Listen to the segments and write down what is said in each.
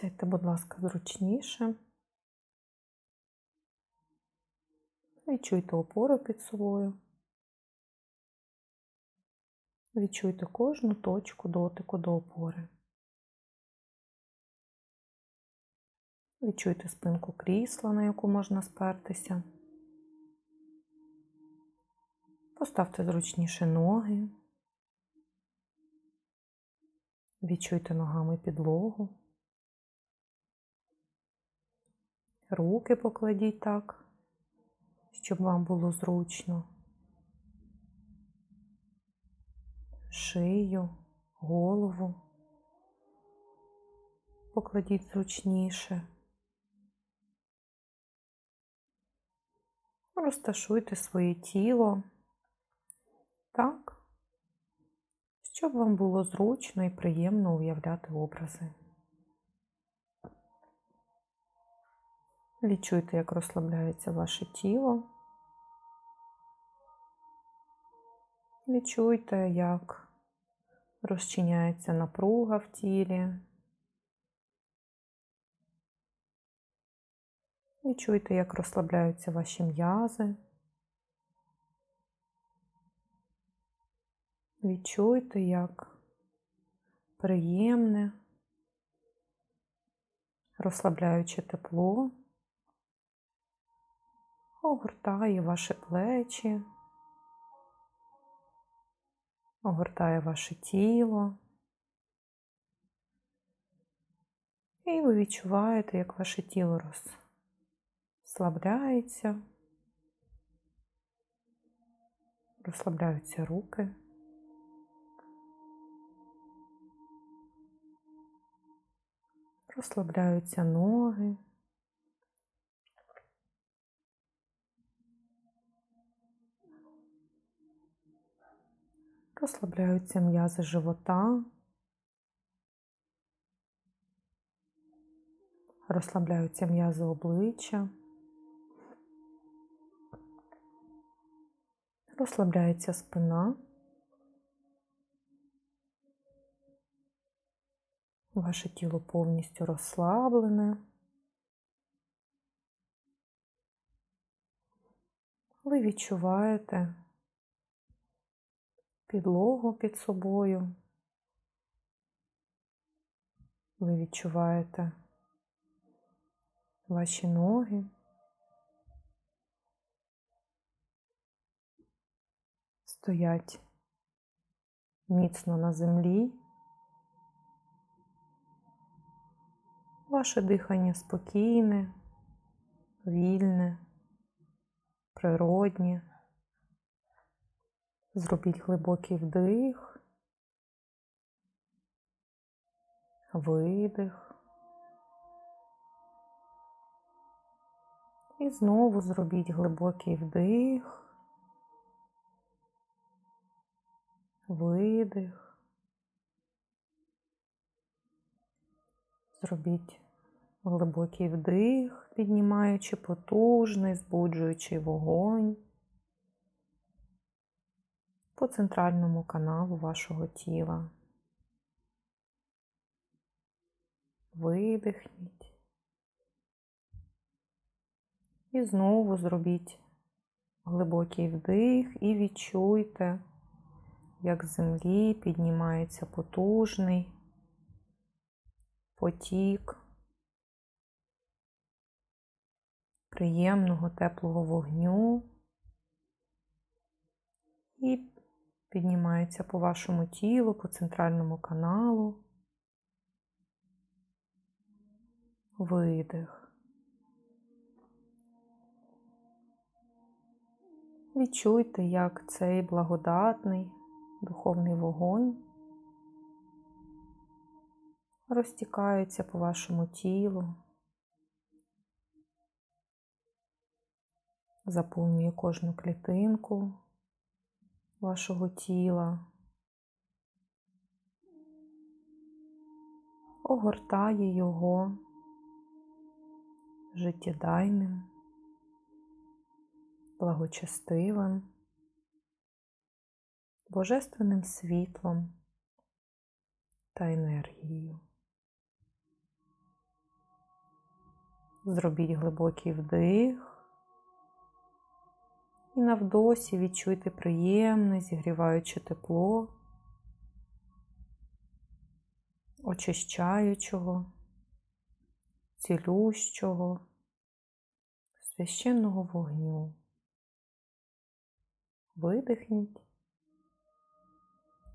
Сядьте, будь ласка, зручніше. Відчуйте опору під собою. Відчуйте кожну точку дотику до опори. Відчуйте спинку крісла, на яку можна спертися. Поставте зручніше ноги. Відчуйте ногами підлогу. Руки покладіть так, щоб вам було зручно. Шию, голову. Покладіть зручніше. Розташуйте своє тіло так, щоб вам було зручно і приємно уявляти образи. Відчуйте, як розслабляється ваше тіло. Відчуйте, як розчиняється напруга в тілі. Відчуйте, як розслабляються ваші м'язи. Відчуйте, як приємне, розслабляюче тепло огортає ваші плечі, огортає ваше тіло. І ви відчуваєте, як ваше тіло розслабляється, розслабляються руки. Розслабляються ноги. Розслабляються м'язи живота, розслабляються м'язи обличчя, розслабляється спина, ваше тіло повністю розслаблене. Ви відчуваєте підлогу під собою. Ви відчуваєте ваші ноги. Стоять міцно на землі. Ваше дихання спокійне, вільне, природнє. Зробіть глибокий вдих, видих. І знову зробіть глибокий вдих, видих. Зробіть глибокий вдих, піднімаючи потужний, збуджуючий вогонь по центральному каналу вашого тіла. Видихніть. І знову зробіть глибокий вдих і відчуйте, як з землі піднімається потужний потік приємного теплого вогню і піднімається по вашому тілу, по центральному каналу. Видих. Відчуйте, як цей благодатний духовний вогонь розтікається по вашому тілу, заповнює кожну клітинку вашого тіла, огортає його життєдайним, благочестивим, божественним світлом та енергією. Зробіть глибокий вдих. І на вдосі відчуйте приємне, зігріваюче тепло, очищаючого, цілющого, священного вогню. Видихніть,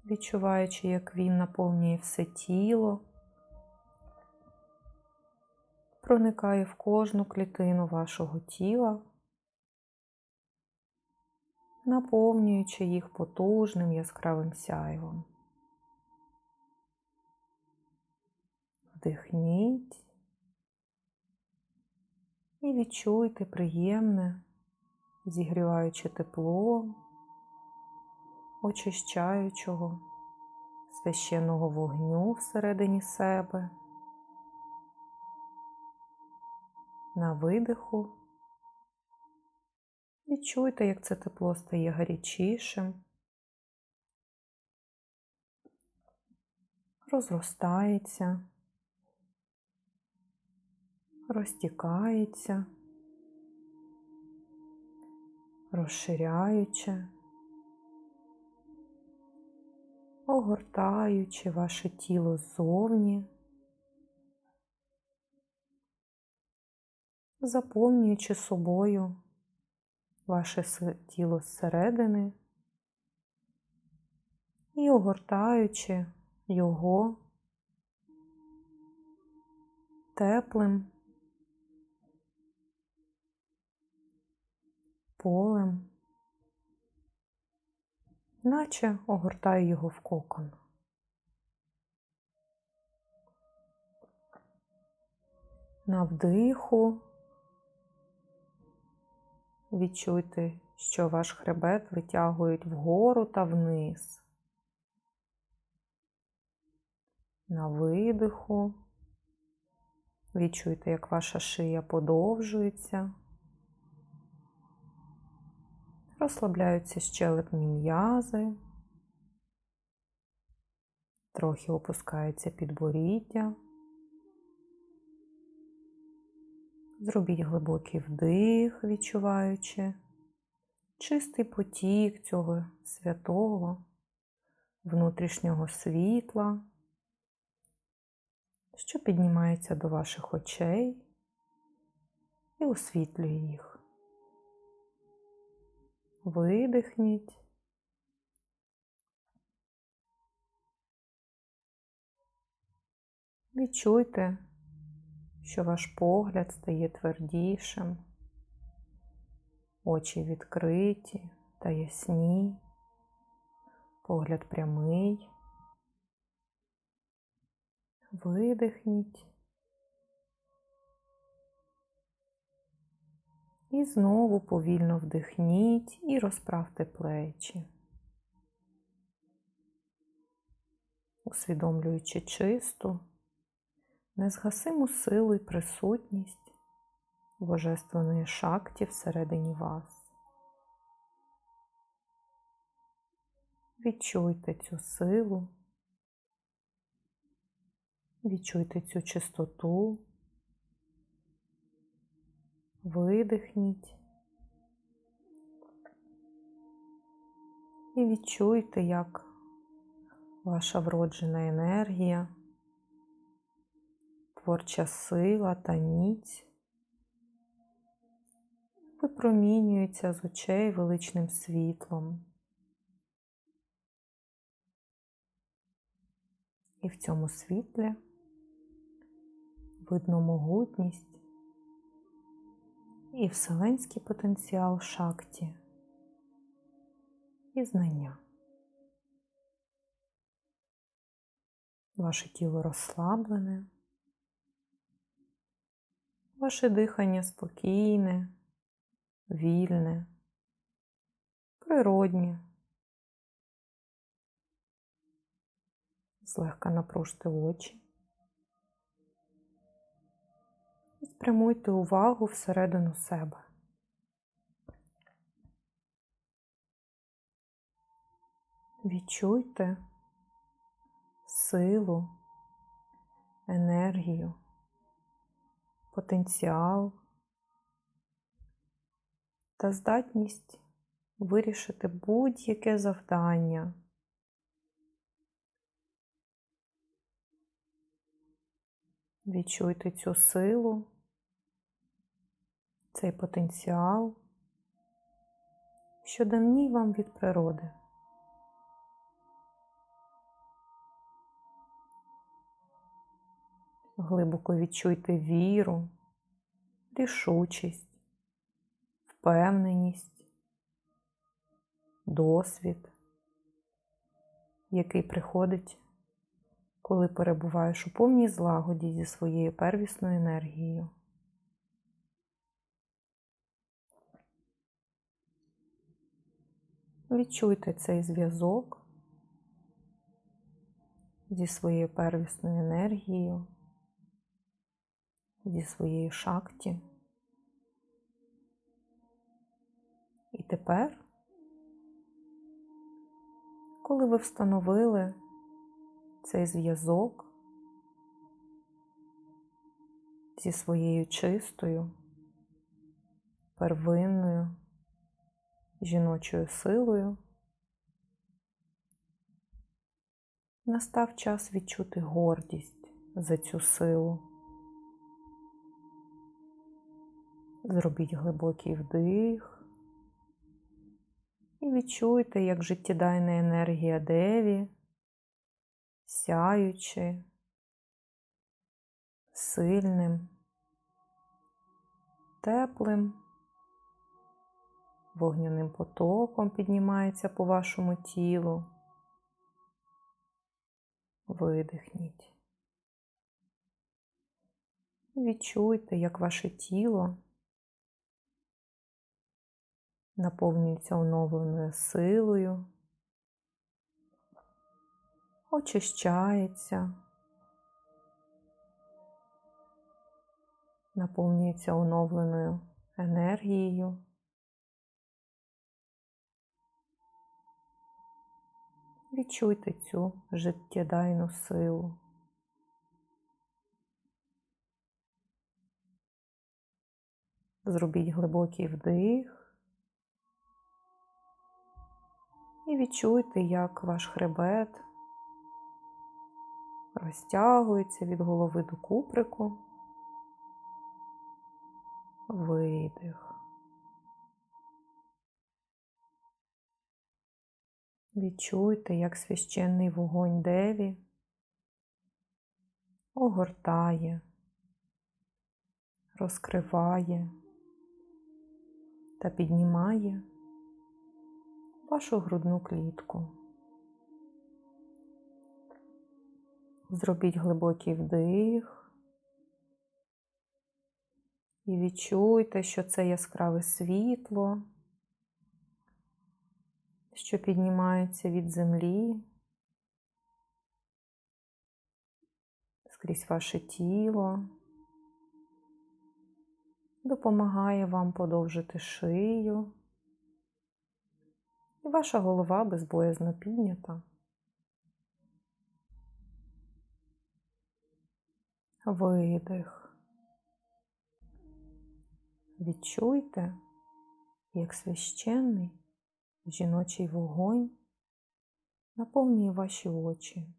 відчуваючи, як він наповнює все тіло, проникає в кожну клітину вашого тіла, наповнюючи їх потужним яскравим сяйвом. Вдихніть і відчуйте приємне, зігріваюче тепло, очищаючого священного вогню всередині себе. На видиху відчуйте, як це тепло стає гарячішим, розростається, розтікається, розширяючи, огортаючи ваше тіло ззовні. заповнюючи собою ваше тіло зсередини і огортаючи його теплим полем, наче огортаю його в кокон. На вдиху Відчуйте, що ваш хребет витягують вгору та вниз. На видиху. Відчуйте, як ваша шия подовжується. Розслабляються щелепні м'язи. Трохи опускається підборіддя. Зробіть глибокий вдих, відчуваючи чистий потік цього святого, внутрішнього світла, що піднімається до ваших очей і освітлює їх. Видихніть. Відчуйте що ваш погляд стає твердішим, очі відкриті та ясні, погляд прямий. Видихніть. І знову повільно вдихніть і розправте плечі, усвідомлюючи чисту незгасиму силу і присутність Божественної шакті всередині вас. Відчуйте цю силу, відчуйте цю чистоту, видихніть. І відчуйте, як ваша вроджена енергія творча сила та ніць випромінюється з очей величним світлом. І в цьому світлі видно могутність і вселенський потенціал шакті і знання. Ваше тіло розслаблене. Ваше дихання спокійне, вільне, природнє. Злегка напружте очі. І спрямуйте увагу всередину себе. Відчуйте силу, енергію потенціал та здатність вирішити будь-яке завдання. Відчуйте цю силу, цей потенціал, що даний вам від природи. Глибоко відчуйте віру, рішучість, впевненість, досвід, який приходить, коли перебуваєш у повній злагоді зі своєю первісною енергією. Відчуйте цей зв'язок зі своєю первісною енергією, зі своєю шакті. І тепер, коли ви встановили цей зв'язок зі своєю чистою, первинною жіночою силою, настав час відчути гордість за цю силу. Зробіть глибокий вдих і відчуйте, як життєдайна енергія Деві, сяючи, сильним, теплим, вогняним потоком піднімається по вашому тілу. Видихніть. Відчуйте, як ваше тіло наповнюється оновленою силою, очищається, наповнюється оновленою енергією. Відчуйте цю життєдайну силу. Зробіть глибокий вдих і відчуйте, як ваш хребет розтягується від голови до куприку. Видих. Відчуйте, як священний вогонь Деві огортає, розкриває та піднімає вашу грудну клітку. Зробіть глибокий вдих. І відчуйте, що це яскраве світло що піднімаються від землі. Скрізь ваше тіло, допомагає вам подовжити шию, і ваша голова безбоязно піднята. Видих. Відчуйте, як священний жіночий вогонь наповнює ваші очі,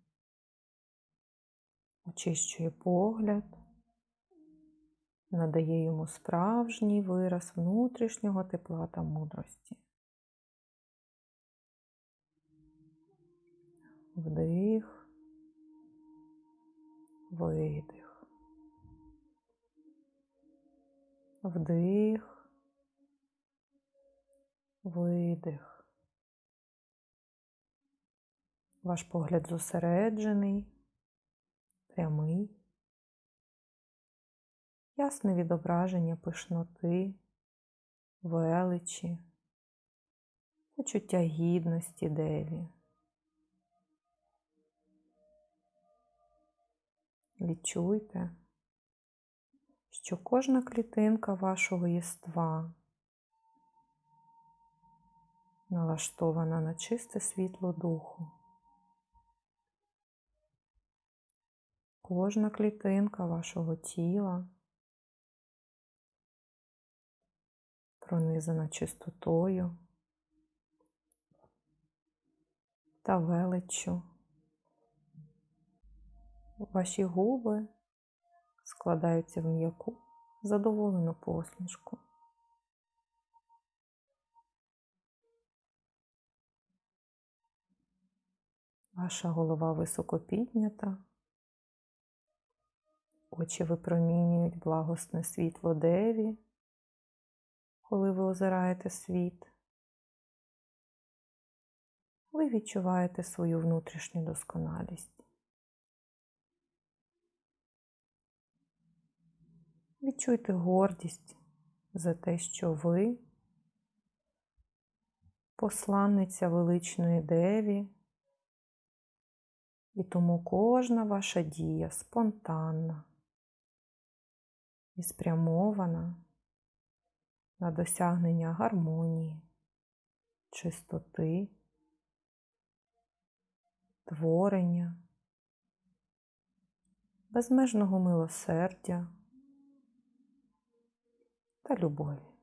очищує погляд, надає йому справжній вираз внутрішнього тепла та мудрості. Вдих, видих. Вдих, видих. Ваш погляд зосереджений, прямий, ясне відображення пишноти, величі, почуття гідності деві. Відчуйте, що кожна клітинка вашого єства налаштована на чисте світло духу. Кожна клітинка вашого тіла пронизана чистотою та величчю. Ваші губи складаються в м'яку, задоволену посмішку. Ваша голова високо піднята, очі випромінюють благосне світло деві, коли ви озираєте світ. Ви відчуваєте свою внутрішню досконалість. Відчуйте гордість за те, що ви посланниця величної деві, і тому кожна ваша дія спонтанна і спрямована на досягнення гармонії, чистоти, творення, безмежного милосердя та любові.